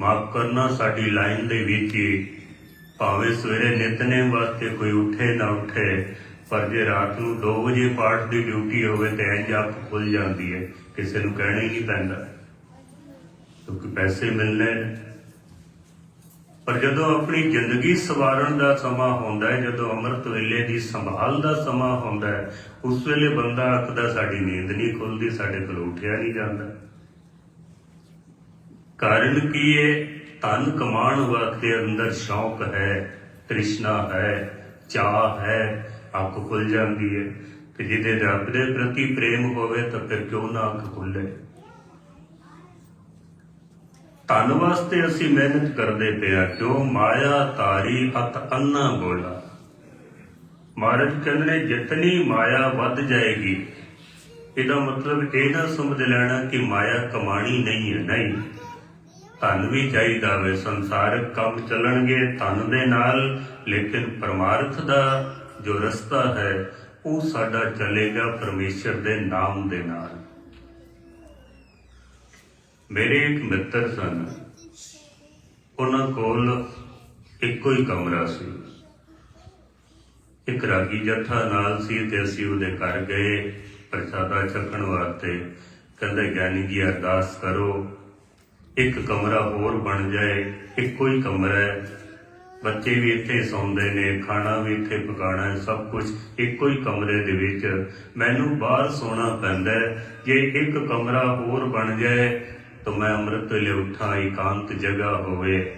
ਮਾਫ ਕਰਨਾ ਸਾਡੀ ਲਾਈਨ ਦੇ ਵਿੱਚ ਹੀ, ਭਾਵੇਂ ਸਵੇਰੇ ਨਿਤਨੇਮ ਵਾਸਤੇ ਕੋਈ ਉੱਠੇ ਨਾ ਉੱਠੇ, ਪਰ ਜੇ ਰਾਤ ਨੂੰ 2 ਵਜੇ ਪਾਠ ਦੀ ਡਿਊਟੀ ਹੋਵੇ ਤਾਂ ਇੰਜ ਆਪ ਖੁੱਲ ਜਾਂਦੀ ਹੈ, ਕਿਸੇ ਨੂੰ ਕਹਿਣਾ ਹੀ ਨਹੀਂ ਪੈਂਦਾ। ਕਿਉਂਕਿ ਪੈਸੇ ਮਿਲਣੇ ਪਰ ਜਦੋਂ ਆਪਣੀ ਜ਼ਿੰਦਗੀ ਸਵਾਰਨ ਦਾ ਸਮਾਂ ਹੁੰਦਾ ਹੈ, ਜਦੋਂ ਅੰਮ੍ਰਿਤ ਵੇਲੇ ਦੀ ਸੰਭਾਲ ਦਾ ਸਮਾਂ ਹੁੰਦਾ ਹੈ, ਉਸ ਵੇਲੇ ਬੰਦਾ ਆਖਦਾ ਸਾਡੀ ਨੀਂਦ ਨਹੀਂ ਖੁੱਲਦੀ, ਸਾਡੇ ਕੋਲ ਉਠਿਆ ਨਹੀਂ ਜਾਂਦਾ। ਕਾਰਨ ਕੀ ਹੈ? ਧਨ ਕਮਾਉਣ ਵਾਸਤੇ ਅੰਦਰ ਸ਼ੌਕ ਹੈ, ਤ੍ਰਿਸ਼ਨਾ ਹੈ, ਚਾਹ ਹੈ, ਅੱਖ ਖੁੱਲ ਜਾਂਦੀ ਹੈ। ਤੇ ਜਿਹਦੇ ਰੱਬ ਦੇ ਪ੍ਰਤੀ ਪ੍ਰੇਮ ਹੋਵੇ ਤਾਂ ਫਿਰ ਕਿਉਂ ਨਾ ਅੱਖ ਖੁੱਲੇ? ਧਨ ਵਾਸਤੇ ਅਸੀਂ ਮਿਹਨਤ ਕਰਦੇ ਪਿਆ ਕਿਉਂ? ਮਾਇਆ ਤਾਰੀ ਅਤ ਅੰਨਾ ਬੋਲਾ। ਮਹਾਰਾਜ ਕਹਿੰਦੇ ਨੇ, ਜਿਤਨੀ ਮਾਇਆ ਵੱਧ ਜਾਏਗੀ, ਇਹਦਾ ਮਤਲਬ ਇਹ ਨਾ ਸਮਝ ਲੈਣਾ ਕਿ ਮਾਇਆ ਕਮਾਣੀ ਨਹੀਂ ਹੈ। ਨਹੀਂ, ਧਨ ਵੀ ਚਾਹੀਦਾ ਵੇ। ਸੰਸਾਰਿਕ ਕੰਮ ਚੱਲਣਗੇ, ਧਨ ਦੇ ਨਾਲ। ਲੇਕਿਨ ਪਰਮਾਰਥ ਦਾ ਜੋ ਰਸਤਾ ਹੈ, ਉਹ ਸਾਡਾ ਚੱਲੇਗਾ ਪਰਮੇਸ਼ਰ ਦੇ ਨਾਮ ਦੇ ਨਾਲ। ਮੇਰੇ ਇੱਕ ਮਿੱਤਰ ਸਨ। ਉਹਨਾਂ ਕੋਲ ਇੱਕੋ ਹੀ ਕਮਰਾ ਸੀ। ਇੱਕ ਰਾਗੀ ਜੱਥਾ ਨਾਲ ਸੀ ਤੇ ਅਸੀਂ ਉਹਦੇ ਘਰ ਗਏ ਪ੍ਰਸ਼ਾਦਾ ਛਕਣ ਵਾਸਤੇ। ਕਹਿੰਦੇ, ਗਿਆਨੀ ਜੀ, ਅਰਦਾਸ ਕਰੋ, ਇੱਕ ਕਮਰਾ ਹੋਰ ਬਣ ਜਾਏ, ਇੱਕੋ ਹੀ ਕਮਰਾ ਹੈ। ਬੱਚੇ ਵੀ ਇੱਥੇ ਸੌਂਦੇ ਨੇ, ਖਾਣਾ ਵੀ ਇੱਥੇ ਪਕਾਣਾ ਹੈ, ਸਭ ਕੁਝ ਇੱਕੋ ਹੀ ਕਮਰੇ ਦੇ ਵਿੱਚ। ਮੈਨੂੰ ਬਾਹਰ ਸੌਣਾ ਪੈਂਦਾ ਜੇ ਇੱਕ ਕਮਰਾ ਹੋਰ ਬਣ ਜਾਏ ਤੋ ਮੈਂ ਅੰਮ੍ਰਿਤ ਵੇਲੇ ਉੱਠਾਂ, ਇਕਾਂਤ ਜਗ੍ਹਾ ਹੋਵੇ।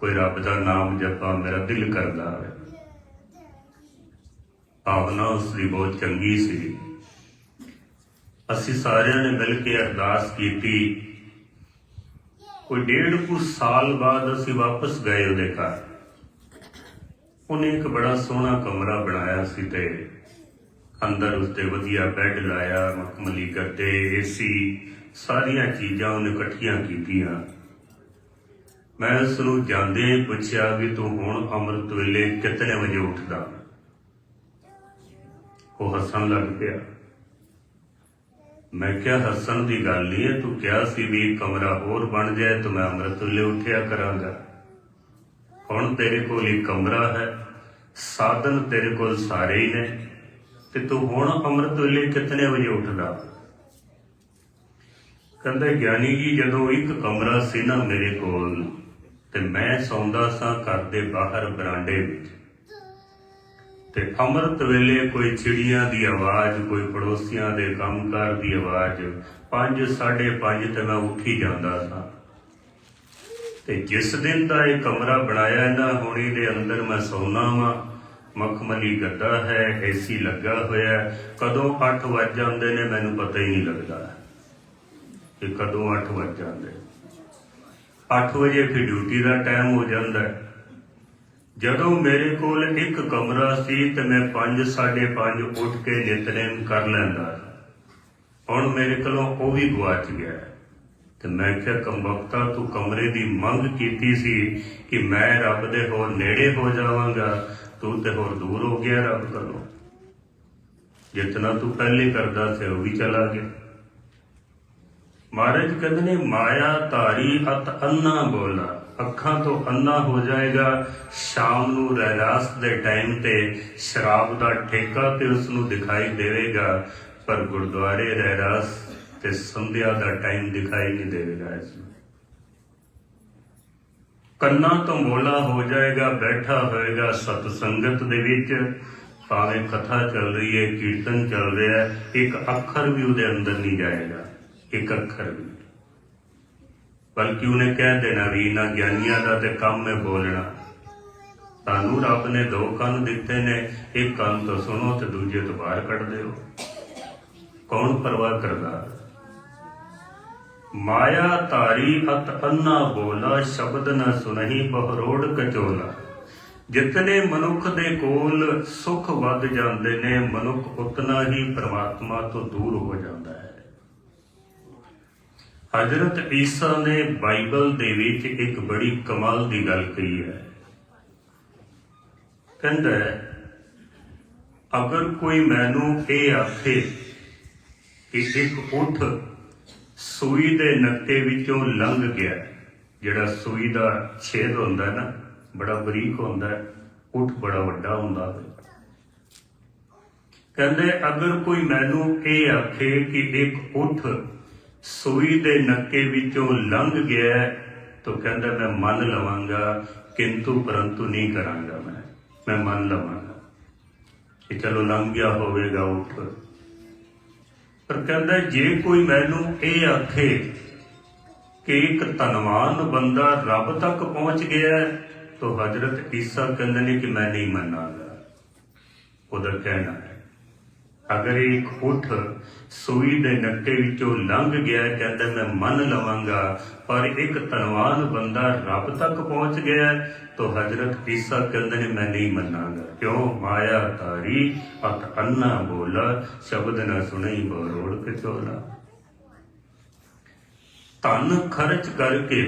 ਕੋਈ ਰੱਬ ਦਾ ਨਾਮ ਜਪਾਂ, ਮੇਰਾ ਦਿਲ ਕਰਦਾ ਹੈ ਭਾਵਨਾ ਉਸ ਦੀ ਬਹੁਤ ਚੰਗੀ ਸੀ। ਅਸੀਂ ਸਾਰਿਆਂ ਨੇ ਮਿਲ ਕੇ ਅਰਦਾਸ ਕੀਤੀ। ਕੋਈ ਡੇਢ ਕੁ ਸਾਲ ਬਾਅਦ ਅਸੀਂ ਵਾਪਸ ਗਏ ਉਹਦੇ ਘਰ। ਉਹਨੇ ਇੱਕ ਬੜਾ ਸੋਹਣਾ ਕਮਰਾ ਬਣਾਇਆ ਸੀ ਤੇ ਅੰਦਰ ਉਸਦੇ ਵਧੀਆ ਬੈੱਡ ਲਾਇਆ ਮਖਮਲੀ ਗੱਦੇ, ਏਸੀ ਸਾਰੀਆਂ ਚੀਜ਼ਾਂ ਉਹਨੇ ਇਕੱਠੀਆਂ ਕੀਤੀਆਂ। ਮੈਂ ਉਸ ਨੂੰ ਜਾਂਦੇ ਹੀ ਪੁੱਛਿਆ ਵੀ ਤੂੰ ਹੁਣ ਅੰਮ੍ਰਿਤ ਵੇਲੇ ਕਿਤਨੇ ਵਜੇ ਉੱਠਦਾ? ਉਹ ਹੱਸਣ ਲੱਗ ਪਿਆ। ਮੈਂ ਕਿਹਾ, ਹੱਸਣ ਦੀ ਗੱਲ ਨਹੀਂ ਹੈ, ਤੂੰ ਕਿਹਾ ਸੀ ਵੀ ਇੱਕ ਕਮਰਾ ਹੋਰ ਬਣ ਜਾਏ ਤਾਂ ਮੈਂ ਅੰਮ੍ਰਿਤ ਵੇਲੇ ਉੱਠਿਆ ਕਰਾਂਗਾ। ਹੁਣ ਤੇਰੇ ਕੋਲ ਇੱਕ ਕਮਰਾ ਹੈ, ਸਾਧਨ ਤੇਰੇ ਕੋਲ ਸਾਰੇ ਹੀ ਨੇ ਤੇ ਤੂੰ ਹੁਣ ਅੰਮ੍ਰਿਤ ਵੇਲੇ ਕਿਤਨੇ ਵਜੇ ਉੱਠਦਾ? ਕਹਿੰਦਾ, ਗਿਆਨੀ ਜੀ, ਜਦੋਂ ਇੱਕ ਕਮਰਾ ਸੀ ਨਾ ਮੇਰੇ ਕੋਲ, ਤੇ ਮੈਂ ਸੌਂਦਾ ਸਾਂ ਘਰ ਦੇ ਬਾਹਰ ਬਰਾਂਡੇ ਵਿੱਚ। ਤੇ ਅੰਮ੍ਰਿਤ ਵੇਲੇ ਕੋਈ ਚਿੜੀਆਂ ਦੀ ਆਵਾਜ਼, ਕੋਈ ਪੜੋਸੀਆਂ ਦੇ ਕੰਮਕਾਰ ਦੀ ਆਵਾਜ਼ 5 5:30 ਤੇ ਮੈਂ ਉੱਠੀ ਜਾਂਦਾ ਸਾਂ। ਤੇ ਜਿਸ ਦਿਨ ਦਾ ਇਹ ਕਮਰਾ ਬਣਾਇਆ ਇਹਨਾਂ ਹੋਣੀ ਦੇ ਅੰਦਰ ਮੈਂ ਸੌਣਾ ਵਾਂ। ਮਖਮਲੀ ਗੱਦਾ ਹੈ, ਏਸੀ ਲੱਗਾ ਹੋਇਆ ਕਦੋਂ 8 ਵੱਜ ਜਾਂਦੇ ਨੇ, ਮੈਨੂੰ ਪਤਾ ਹੀ ਨਹੀਂ ਲੱਗਦਾ। ਕਿ ਕਦੋਂ 8 ਵੱਜ ਜਾਂਦੇ? 8 ਵਜੇ ਫਿਰ ਡਿਊਟੀ ਦਾ ਟਾਈਮ ਹੋ ਜਾਂਦਾ ਹੈ। ਜਦੋਂ ਮੇਰੇ ਕੋਲ ਇੱਕ ਕਮਰਾ ਸੀ ਤੇ ਮੈਂ 5 5:30 ਉੱਠ ਕੇ ਨਿਤਨੇਮ ਕਰ ਲੈਂਦਾ ਹੁਣ ਮੇਰੇ ਕੋਲੋਂ ਉਹ ਵੀ ਗਵਾਚ ਗਿਆ ਤੇ ਮੈਂ ਕਿਹਾ, ਕੰਬਖਤਾ, ਤੂੰ ਕਮਰੇ ਦੀ ਮੰਗ ਕੀਤੀ ਸੀ ਕਿ ਮੈਂ ਰੱਬ ਦੇ ਹੋਰ ਨੇੜੇ ਹੋ ਜਾਵਾਂਗਾ, ਤੂੰ ਤੇ ਹੋਰ ਦੂਰ ਹੋ ਗਿਆ ਰੱਬ ਕੋਲੋਂ। ਜਿਤਨਾ ਤੂੰ ਪਹਿਲੇ ਕਰਦਾ ਸੀ, ਉਹ ਵੀ ਚਲਾ ਗਿਆ। ਮਹਾਰਾਜ ਕਹਿੰਦੇ ਨੇ, ਮਾਇਆ ਧਾਰੀ ਅਤ ਅੰਨਾ ਬੋਲਾ। ਅੱਖਾਂ ਤੋਂ ਅੰਨਾ ਹੋ ਜਾਏਗਾ। ਸ਼ਾਮ ਨੂੰ ਰਹਿਰਾਸ ਦੇ ਟਾਈਮ ਤੇ ਸ਼ਰਾਬ ਦਾ ਠੇਕਾ ਤੇ ਉਸ ਨੂੰ ਦਿਖਾਈ ਦੇਵੇਗਾ। ਪਰ ਗੁਰਦੁਆਰੇ ਰਹਿਰਾਸ ਤੇ ਸੰਧਿਆ ਦਾ ਟਾਈਮ ਦਿਖਾਈ ਨਹੀਂ ਦੇਵੇਗਾ ਇਸ ਨੂੰ। ਕੰਨਾਂ ਤੋਂ ਬੋਲਾ ਹੋ ਜਾਏਗਾ, ਬੈਠਾ ਹੋਏਗਾ ਸਤ ਸੰਗਤ ਦੇ ਵਿੱਚ। ਭਾਵੇਂ ਕਥਾ ਚੱਲ ਰਹੀ ਹੈ, ਕੀਰਤਨ ਚੱਲ ਰਿਹਾ ਹੈ, ਇੱਕ ਅੱਖਰ ਵੀ ਉਹਦੇ ਅੰਦਰ ਨਹੀਂ ਜਾਏਗਾ। ਇੱਕ ਅੱਖਰ ਵੀ ਬਲਕਿ ਉਹਨੇ ਕਹਿ ਦੇਣਾ ਵੀ ਇਹਨਾਂ ਗਿਆਨੀਆਂ ਦਾ ਤੇ ਕੰਮ ਹੈ ਬੋਲਣਾ। ਤੁਹਾਨੂੰ ਰੱਬ ਨੇ ਦੋ ਕੰਨ ਦਿੱਤੇ ਨੇ, ਇੱਕ ਕੰਨ ਤੋਂ ਸੁਣੋ ਤੇ ਦੂਜੇ ਤੋਂ ਬਾਹਰ ਕੱਢ ਦਿਓ। ਕੌਣ ਪਰਵਾਹ ਕਰਦਾ? ਮਾਇਆ ਤਾਰੀ ਅਤ ਅੰਨਾ ਬੋਲਾ, ਸ਼ਬਦ ਨ ਸੁਨਹੀ ਬਹਰੋੜ ਕਚੋਲਾ। ਜਿਤਨੇ ਮਨੁੱਖ ਦੇ ਕੋਲ ਸੁਖ ਵੱਧ ਜਾਂਦੇ ਨੇ, ਮਨੁੱਖ ਉਤਨਾ ਹੀ ਪ੍ਰਮਾਤਮਾ ਤੋਂ ਦੂਰ ਹੋ ਜਾਂਦਾ ਹੈ। ਹਜ਼ਰਤ ਈਸਾ ਨੇ ਬਾਈਬਲ ਦੇ ਵਿੱਚ ਇੱਕ ਬੜੀ ਕਮਾਲ ਦੀ ਗੱਲ ਕਹੀ ਹੈ। ਕਹਿੰਦਾ ਅਗਰ ਕੋਈ ਮੈਨੂੰ ਇਹ ਆਖੇ ਕਿ ਇੱਕ ਉਠ ਸੂਈ ਦੇ ਨੱਕੇ ਵਿੱਚੋਂ ਲੰਘ ਗਿਆ, ਜਿਹੜਾ ਸੂਈ ਦਾ ਛੇਦ ਹੁੰਦਾ ਨਾ, ਬੜਾ ਬਰੀਕ ਹੁੰਦਾ ਹੈ ਉਠ ਬੜਾ ਵੱਡਾ ਹੁੰਦਾ ਹੈ। ਕਹਿੰਦੇ ਅਗਰ ਕੋਈ ਮੈਨੂੰ ਇਹ ਆਖੇ ਕਿ ਇੱਕ ਉਠ ਸੂਈ ਦੇ ਨੱਕੇ ਵਿੱਚੋਂ ਲੰਘ ਗਿਆ ਤਾਂ ਕਹਿੰਦਾ ਮੈਂ ਮੰਨ ਲਵਾਂਗਾ ਕਿੰਤੂ ਪਰੰਤੂ ਨਹੀਂ ਕਰਾਂਗਾ ਮੈਂ। ਮੈਂ ਮੰਨ ਲਵਾਂਗਾ। ਕਿ ਚਲੋ ਲੰਘ ਗਿਆ ਹੋਵੇਗਾ ਉਠ। ਪਰ ਕਹਿੰਦਾ ਜੇ ਕੋਈ ਮੈਨੂੰ ਇਹ ਆਖੇ ਕਿ ਇੱਕ ਧਨਵਾਨ ਬੰਦਾ ਰੱਬ ਤੱਕ ਪਹੁੰਚ ਗਿਆ ਹੈ, ਤਾਂ ਹਜ਼ਰਤ ਈਸਾ ਕਹਿੰਦੇ ਨੇ ਕਿ ਮੈਂ ਨਹੀਂ ਮੰਨਾਂਗਾ। ਉਹਦਾ ਕਹਿਣਾ ਅਗਰ ਇੱਕ ਉਠ ਸੂਈ ਦੇ ਨੱਕੇ ਵਿੱਚੋਂ ਲੰਘ ਗਿਆ, ਕਹਿੰਦਾ ਮੈਂ ਮੰਨ ਲਵਾਂਗਾ, ਪਰ ਇੱਕ ਧਨਵਾਨ ਬੰਦਾ ਰੱਬ ਤੱਕ ਪਹੁੰਚ ਗਿਆ, ਤਾਂ ਹਜ਼ਰਤ ਈਸਾ ਕਹਿੰਦੇ ਨੇ, ਮੈਂ ਨਹੀਂ ਮੰਨਾਂਗਾ। ਕਿਉਂ? ਮਾਇਆ ਤਾਰੀ ਅਤ ਅੰਨਾ ਬੋਲਾ, ਸ਼ਬਦ ਨਾ ਸੁਣੀ ਬਰੋੜ ਕੇ ਚੋਲਾ। ਧਨ ਖਰਚ ਕਰਕੇ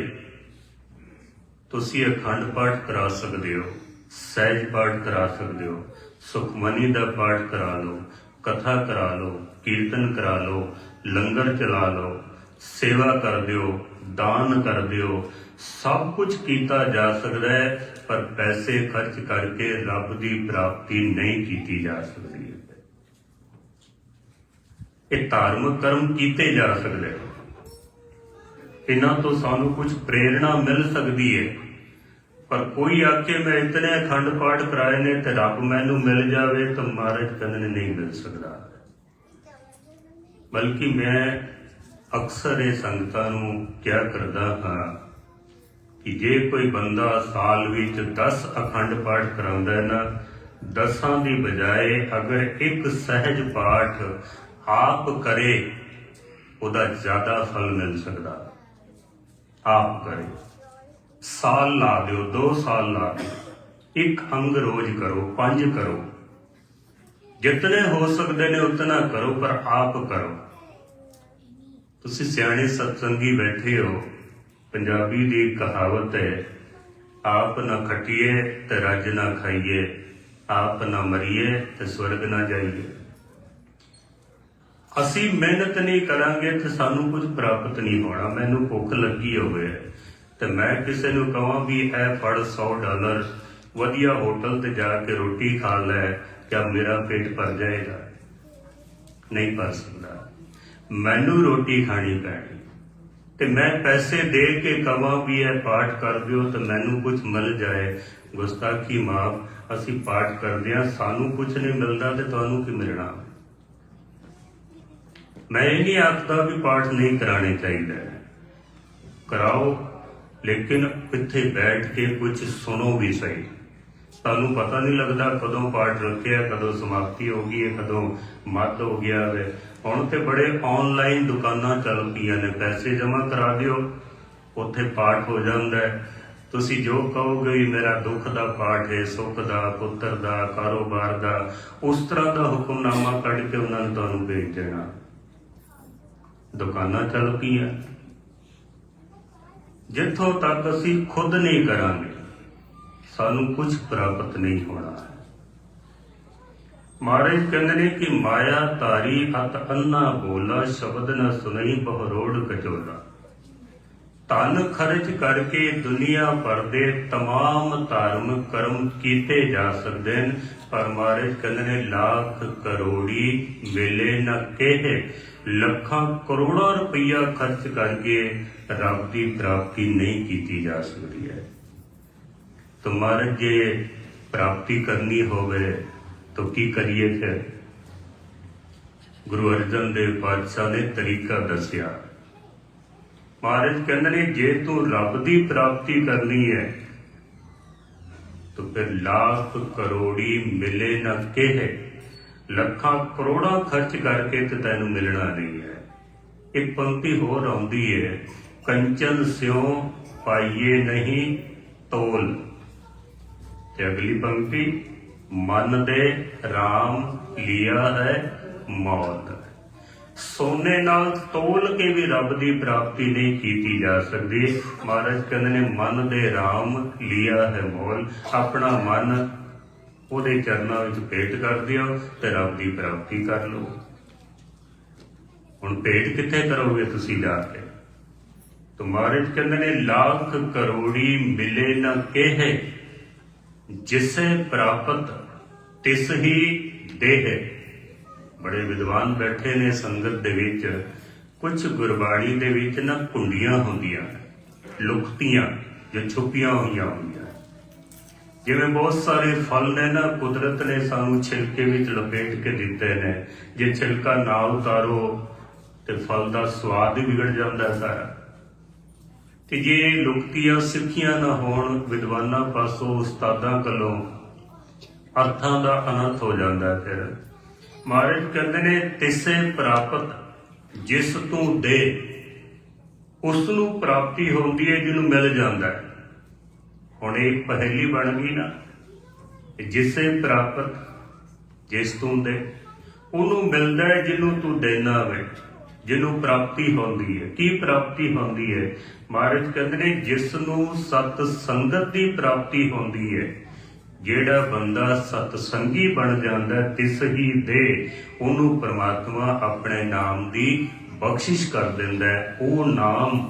ਤੁਸੀਂ ਅਖੰਡ ਪਾਠ ਕਰਾ ਸਕਦੇ ਹੋ, ਸਹਿਜ ਪਾਠ ਕਰਾ ਸਕਦੇ ਹੋ, ਸੁਖਮਨੀ ਦਾ ਪਾਠ ਕਰਾ ਲਓ ਕਥਾ ਕਰਾ ਲਓ, ਕੀਰਤਨ ਕਰਾ ਲਓ, ਲੰਗਰ ਚਲਾ ਲਓ, ਸੇਵਾ ਕਰ ਦਿਓ, ਦਾਨ ਕਰ ਦਿਓ, ਸਭ ਕੁਝ ਕੀਤਾ ਜਾ ਸਕਦਾ ਹੈ, ਪਰ ਪੈਸੇ ਖਰਚ ਕਰਕੇ ਰੱਬ ਦੀ ਪ੍ਰਾਪਤੀ ਨਹੀਂ ਕੀਤੀ ਜਾ ਸਕਦੀ। ਇਹ ਧਾਰਮਿਕ ਕਰਮ ਕੀਤੇ ਜਾ ਸਕਦੇ ਇਹਨਾਂ ਤੋਂ ਸਾਨੂੰ ਕੁਝ ਪ੍ਰੇਰਣਾ ਮਿਲ ਸਕਦੀ ਹੈ। ਪਰ ਕੋਈ ਆਖੇ ਮੈਂ ਇਤਨੇ ਅਖੰਡ ਪਾਠ ਕਰਾਏ ਨੇ ਤੇ ਰੱਬ ਮੈਨੂੰ ਮਿਲ ਜਾਵੇ ਤਾਂ ਮਹਾਰਾਜ ਕਹਿੰਦੇ ਨੇ ਨਹੀਂ ਮਿਲ ਸਕਦਾ। ਬਲਕਿ ਮੈਂ ਅਕਸਰ ਇਹ ਸੰਗਤਾਂ ਨੂੰ ਕਿਹਾ ਕਰਦਾ ਹਾਂ ਕਿ ਜੇ ਕੋਈ ਬੰਦਾ ਸਾਲ ਵਿੱਚ 10 ਅਖੰਡ ਪਾਠ ਕਰਾਉਂਦਾ ਹੈ ਨਾ, ਦਸਾਂ ਦੀ ਬਜਾਏ ਅਗਰ ਇੱਕ ਸਹਿਜ ਪਾਠ ਆਪ ਕਰੇ, ਉਹਦਾ ਜ਼ਿਆਦਾ ਫਲ ਮਿਲ ਸਕਦਾ। ਆਪ ਕਰੇ। ਸਾਲ ਲਾ ਦਿਓ 2 ਸਾਲ ਲਾ ਦਿਓ। ਇੱਕ ਅੰਗ ਰੋਜ਼ ਕਰੋ, ਪੰਜ ਕਰੋ। ਜਿਤਨੇ ਹੋ ਸਕਦੇ ਨੇ ਉਤਨਾ ਕਰੋ, ਪਰ ਆਪ ਕਰੋ। ਤੁਸੀਂ ਸਿਆਣੇ ਸਤਸੰਗੀ ਬੈਠੇ ਹੋ। ਪੰਜਾਬੀ ਦੀ ਕਹਾਵਤ ਹੈ, ਆਪ ਨਾ ਖਟੀਏ ਤੇ ਰੱਜ ਨਾ ਖਾਈਏ। ਆਪ ਨਾ ਮਰੀਏ ਤੇ ਸਵਰਗ ਨਾ ਜਾਈਏ। ਅਸੀਂ ਮਿਹਨਤ ਨਹੀਂ ਕਰਾਂਗੇ ਤੇ ਸਾਨੂੰ ਕੁਝ ਪ੍ਰਾਪਤ ਨਹੀਂ ਹੋਣਾ। ਮੈਨੂੰ ਭੁੱਖ ਲੱਗੀ ਹੋਵੇ। ਤੇ ਮੈਂ ਕਿਸੇ ਨੂੰ ਕਹਾਂ ਵੀ ਇਹ ਫੜ 100 ਡਾਲਰ, ਵਧੀਆ ਹੋਟਲ ਤੇ ਜਾ ਕੇ ਰੋਟੀ ਖਾ ਲੈ, ਜਾਂ ਮੇਰਾ ਪੇਟ ਭਰ ਜਾਏਗਾ। ਨਹੀਂ ਭਰ ਸਕਦਾ। ਮੈਨੂੰ ਰੋਟੀ ਖਾਣੀ ਪੈਣੀ। ਤੇ ਮੈਂ ਪੈਸੇ ਦੇ ਕੇ ਕਵਾਂ ਵੀ ਇਹ ਪਾਠ ਕਰ ਦਿਓ ਤੇ ਮੈਨੂੰ ਕੁਝ ਮਿਲ ਜਾਏ। ਗੁਸਤਾਖੀ ਮਾਫ, ਅਸੀਂ ਪਾਠ ਕਰਦੇ ਹਾਂ, ਸਾਨੂੰ ਕੁਝ ਨਹੀਂ ਮਿਲਦਾ ਤੇ ਤੁਹਾਨੂੰ ਕੀ ਮਿਲਣਾ? ਮੈਂ ਇਹ ਨਹੀਂ ਆਖਦਾ ਵੀ ਪਾਠ ਨਹੀਂ ਕਰਾਣੇ ਚਾਹੀਦਾ। ਕਰਾਓ। ਲੇਕਿਨ ਇੱਥੇ ਬੈਠ ਕੇ ਕੁਝ ਸੁਣੋ ਵੀ ਸਹੀ। ਤੁਹਾਨੂੰ ਪਤਾ ਨਹੀਂ ਲੱਗਦਾ ਕਦੋਂ ਪਾਠ ਰੱਖਿਆ, ਕਦੋਂ ਸਮਾਪਤੀ ਹੋ ਗਈ ਹੈ, ਕਦੋਂ ਮੱਧ ਹੋ ਗਿਆ ਹੈ। ਹੁਣ ਤੇ ਬੜੇ ਆਨਲਾਈਨ ਦੁਕਾਨਾਂ ਚੱਲ ਪਈਆਂ ਨੇ, ਪੈਸੇ ਜਮ੍ਹਾਂ ਕਰਾ ਦਿਓ, ਉੱਥੇ ਪਾਠ ਹੋ ਜਾਂਦਾ ਹੈ। ਤੁਸੀਂ ਜੋ ਕਹੋਗੇ ਮੇਰਾ ਦੁੱਖ ਦਾ ਪਾਠ ਹੈ, ਸੁੱਖ ਦਾ, ਪੁੱਤਰ ਦਾ, ਕਾਰੋਬਾਰ ਦਾ, ਉਸ ਤਰ੍ਹਾਂ ਦਾ ਹੁਕਮਨਾਮਾ ਕੱਢ ਕੇ ਉਹਨਾਂ ਨੇ ਤੁਹਾਨੂੰ ਭੇਜ ਦੇਣਾ। ਦੁਕਾਨਾਂ ਚੱਲ ਪਈਆਂ। ਜਿੱਥੋਂ ਤੱਕ ਅਸੀਂ ਖੁਦ ਨਹੀਂ ਕਰਾਂਗੇ ਸਾਨੂੰ ਕੁਝ ਪ੍ਰਾਪਤ ਨਹੀਂ ਹੋਣਾ ਮਹਾਰਾਜ ਕਹਿੰਦੇ ਨੇ ਕਿ ਮਾਇਆ ਤਾਰੀ ਅਤ ਅੰਨਾ ਬੋਲਾ ਸ਼ਬਦ ਨਾ ਸੁਨਈ ਬਹਰੋੜ ਕਚੋਲਾ ਧਨ ਖਰਚ ਕਰਕੇ ਦੁਨੀਆ ਭਰ ਦੇ तमाम ਧਾਰਮਿਕ ਕਰਮ ਕੀਤੇ ਜਾ ਸਕਦੇ ਨੇ ਪਰ ਮਹਾਰਾਜ ਕਹਿੰਦੇ ਨੇ ਲੱਖ ਕਰੋੜੀ ਵੇਲੇ ਨਾ ਕਿਹ ਲੱਖਾਂ ਕਰੋੜਾਂ ਰੁਪਈਆ ਖਰਚ ਕਰਕੇ ਰੱਬ ਦੀ ਪ੍ਰਾਪਤੀ ਨਹੀਂ ਕੀਤੀ ਜਾ ਸਕਦੀ ਹੈ। ਤੁਮਾਰ ਜੇ ਪ੍ਰਾਪਤੀ ਕਰਨੀ ਹੋਵੇ, ਤਾਂ ਕੀ ਕਰੀਏ ਫਿਰ? ਗੁਰੂ ਅਰਜਨ ਦੇਵ ਪਾਤਸ਼ਾਹ ਨੇ ਤਰੀਕਾ ਦੱਸਿਆ। ਮਹਾਰਾਜ ਕਹਿੰਦੇ ਨੇ, ਜੇ ਤੂੰ ਰੱਬ ਦੀ ਪ੍ਰਾਪਤੀ ਕਰਨੀ ਹੈ, ਤਾਂ ਫਿਰ ਲੱਖ ਕਰੋੜੀ ਮਿਲੇ ਨਾ ਕਹੇ। ਲੱਖਾਂ ਕਰੋੜਾਂ ਖਰਚ ਕਰਕੇ ਤੇ ਤੈਨੂੰ ਮਿਲਣਾ ਨਹੀਂ ਹੈ। ਇੱਕ ਪੰਕਤੀ ਹੋਰ ਆਉਂਦੀ ਹੈ, ਕੰਚਨ ਸਿਉ ਪਾਈਏ ਨਹੀਂ ਤੋਲ। ਤੇ ਅਗਲੀ ਪੰਕਤੀ, ਮਨ ਦੇ RAM ਲਿਆ ਹੈ ਮੌਤ। ਸੋਨੇ ਨਾਲ ਤੋਲ ਕੇ ਵੀ ਰੱਬ ਦੀ ਪ੍ਰਾਪਤੀ ਨਹੀਂ ਕੀਤੀ ਜਾ ਸਕਦੀ। ਮਹਾਰਾਜ ਕਹਿੰਦੇ ਨੇ, ਮਨ ਦੇ RAM ਲਿਆ ਹੈ ਮੋਲ। ਆਪਣਾ ਮਨ ਉਹਦੇ ਚਰਨਾਂ ਵਿੱਚ ਭੇਟ ਕਰ ਦਿਓ ਤੇ ਰੱਬ ਦੀ ਪ੍ਰਾਪਤੀ ਕਰ ਲਓ। ਹੁਣ ਭੇਟ ਕਿੱਥੇ ਕਰੋਗੇ ਤੁਸੀਂ ਜਾ ਕੇ? ਤਾਂ ਕਹਿੰਦੇ ਨੇ, ਲੱਖ ਕਰੋੜੀ ਮਿਲੇ ਨਾ ਕਹੇ, ਜਿਸੇ ਪ੍ਰਾਪਤ ਤਿਸ ਹੀ ਦੇਹ। ਬੜੇ ਵਿਦਵਾਨ ਬੈਠੇ ਨੇ ਸੰਗਤ ਦੇ ਵਿੱਚ। ਕੁਝ ਗੁਰਬਾਣੀ ਦੇ ਵਿੱਚ ਨਾ ਕੁੰਡੀਆਂ ਹੁੰਦੀਆਂ, ਲੁਕਤੀਆਂ, ਜੋ ਛੁਪੀਆਂ ਹੋਈਆਂ ਹੁੰਦੀਆਂ। ਜਿਵੇਂ ਬਹੁਤ ਸਾਰੇ ਫਲ ਨੇ ਨਾ, ਕੁਦਰਤ ਨੇ ਸਾਨੂੰ ਛਿਲਕੇ ਵਿੱਚ ਲਪੇਟ ਕੇ ਦਿੱਤੇ ਨੇ। ਜੇ ਛਿਲਕਾ ਨਾ ਉਤਾਰੋ, ਤੇ ਫਲ ਦਾ ਸਵਾਦ ਹੀ ਵਿਗੜ ਜਾਂਦਾ ਹੈ ਸਾਰਾ। ਤੇ ਜੇ ਲੁਕਤੀਆਂ ਸਿੱਖੀਆਂ ਨਾ ਹੋਣ, ਵਿਦਵਾਨਾਂ ਪਾਸੋਂ ਉਸਤਾਦਾਂ ਕੋਲੋਂ ਅਰਥਾਂ ਦਾ ਅਨੰਤ ਹੋ ਜਾਂਦਾ ਫਿਰ। ਮਹਾਰਾਜ ਕਹਿੰਦੇ ਨੇ, ਤਿਸੇ ਪ੍ਰਾਪਤ ਜਿਸ ਤੂੰ ਦੇ ਉਸ ਨੂੰ ਪ੍ਰਾਪਤੀ ਹੁੰਦੀ ਹੈ ਜਿਹਨੂੰ ਮਿਲ ਜਾਂਦਾ ਹੈ। ਹੁਣ ਇਹ ਪਹਿਲੀ ਬਣ ਗਈ ਨਾ ਜਿਸੇ ਪ੍ਰਾਪਤ ਜਿਸ ਤੂੰ ਦੇ, ਉਹਨੂੰ ਮਿਲਦਾ ਹੈ ਜਿਹਨੂੰ ਤੂੰ ਦੇਣਾ ਹੋਵੇ ਜਿਹਨੂੰ ਪ੍ਰਾਪਤੀ ਹੁੰਦੀ ਹੈ। ਕੀ ਪ੍ਰਾਪਤੀ ਹੁੰਦੀ ਹੈ? ਮਹਾਰਾਜ ਕਹਿੰਦੇ ਨੇ ਜਿਸ ਨੂੰ ਸਤ ਸੰਗਤ ਦੀ ਪ੍ਰਾਪਤੀ ਹੁੰਦੀ ਹੈ, ਜਿਹੜਾ ਬੰਦਾ ਸਤ ਸੰਗੀ ਬਣ ਜਾਂਦਾ ਤਿਸ ਹੀ ਦੇ, ਉਹਨੂੰ ਪ੍ਰਮਾਤਮਾ ਆਪਣੇ ਨਾਮ ਦੀ ਬਖਸ਼ਿਸ਼ ਕਰ ਦਿੰਦਾ ਉਹ ਨਾਮ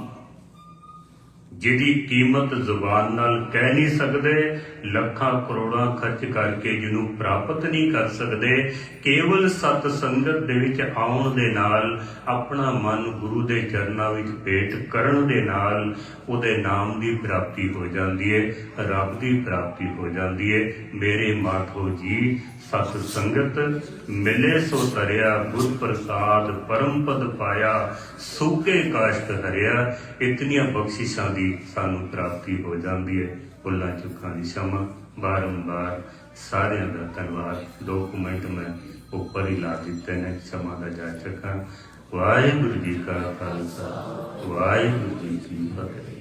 ਜਿਹਦੀ ਕੀਮਤ ਜ਼ੁਬਾਨ ਨਾਲ ਕਹਿ ਨਹੀਂ ਸਕਦੇ, ਲੱਖਾਂ ਕਰੋੜਾਂ ਖਰਚ ਕਰਕੇ ਜਿਹਨੂੰ ਪ੍ਰਾਪਤ ਨਹੀਂ ਕਰ ਸਕਦੇ, ਕੇਵਲ ਸਤ ਸੰਗਤ ਦੇ ਵਿੱਚ ਆਉਣ ਦੇ ਨਾਲ, ਆਪਣਾ ਮਨ ਗੁਰੂ ਦੇ ਚਰਨਾਂ ਵਿੱਚ ਭੇਟ ਕਰਨ ਦੇ ਨਾਲ ਉਹਦੇ ਨਾਮ ਦੀ ਪ੍ਰਾਪਤੀ ਹੋ ਜਾਂਦੀ ਹੈ ਰੱਬ ਦੀ ਪ੍ਰਾਪਤੀ ਹੋ ਜਾਂਦੀ ਹੈ ਮੇਰੇ ਮਾਠੋ ਜੀ ਸਤ ਸੰਗਤ, ਮਿਲੇ ਸੋ ਤਰਿਆ ਗੁਰ ਪ੍ਰਸਾਦ, ਪਰਮ ਪਦ ਪਾਇਆ, ਸੂਕੇ ਕਾਸ਼ਤ ਹਰਿਆ ਇਤਨੀਆਂ ਬਖਸ਼ਿਸ਼ਾਂ ਦੀ ਸਾਨੂੰ ਪ੍ਰਾਪਤੀ ਹੋ ਜਾਂਦੀ ਹੈ। ਭੁੱਲਾਂ ਚੁੱਕਾਂ ਦੀ ਸ਼ਮਾ ਬਾਰੰਬਾਰ ਸਾਰਿਆਂ ਦਾ ਧੰਨਵਾਦ। ਦੋ ਕੁ ਮਿੰਟ ਮੈਂ ਉੱਪਰ ਹੀ ਲਾ ਦਿੱਤੇ ਨੇ, ਸ਼ਮਾ ਦਾ ਜਾਚਕਾਂ ਵਾਹਿਗੁਰੂ ਜੀ ਕਾ ਖਾਲਸਾ, ਵਾਹਿਗੁਰੂ ਜੀ ਕੀ ਫਤਿਹ।